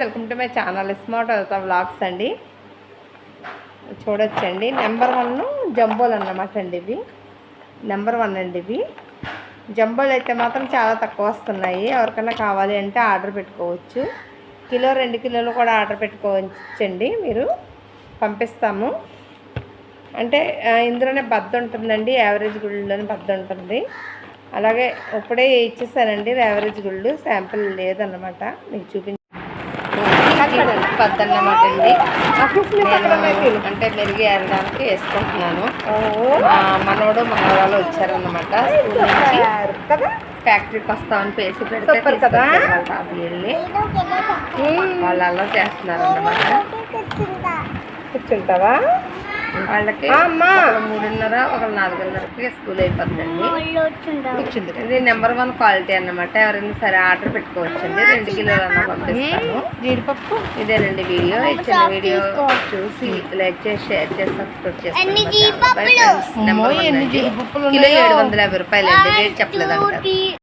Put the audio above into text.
Welcome to my channel smart అవుతా blogs అండి. చూడొచ్చండి. నెంబర్ వన్ జంబోలు అన్నమాట అండి ఇవి. నెంబర్ వన్ అండి ఇవి. జంబోలు అయితే మాత్రం చాలా తక్కువ వస్తున్నాయి. ఎవరికైనా కావాలి అంటే ఆర్డర్ పెట్టుకోవచ్చు. కిలో రెండు కిలోలు కూడా ఆర్డర్ పెట్టుకోవచ్చండి మీరు. పంపిస్తాము. అంటే ఇందులోనే బద్ద ఉంటుందండి. యావరేజ్ గుళ్ళలోనే బద్ద ఉంటుంది. అలాగే ఇప్పుడే ఇచ్చేసానండి. యావరేజ్ గుళ్ళు. శాంపిల్ లేదన్నమాట. మీకు చూపించి బద్ద అన్నమాట అండి నేను అంటే మెరుగు ఏరడానికి వేసుకుంటున్నాను. మా మనవడు మనవరాలు వచ్చారన్నమాట స్కూల్ నుంచి. ఫ్యాక్టరీకి వస్తామని పేసి పెడితే కదా? తాతయ్య వెళ్ళి వాళ్ళు అలా చేస్తున్నారు అన్నమాట కూర్చుంటావా? వాళ్ళకి మూడున్నర ఒకళ్ళు నాలుగున్నరకి స్కూల్ అయిపోతుందండి. ఇది నెంబర్ వన్ క్వాలిటీ అన్నమాట. ఎవరైనా సరే ఆర్డర్ పెట్టుకోవచ్చండి. రెండు కిలోలు అన్న పంపిస్తాను. జీడిపప్పు? ఇదేనండి వీడియో. ఇచ్చిన వీడియో చూసి లైక్ చేసి షేర్ చేసి సబ్స్క్రైబ్ చేసుకోండి కిలో. ఏడు వందల యాభై రూపాయలు అండి రేట్ చెప్పలేదు అంటారు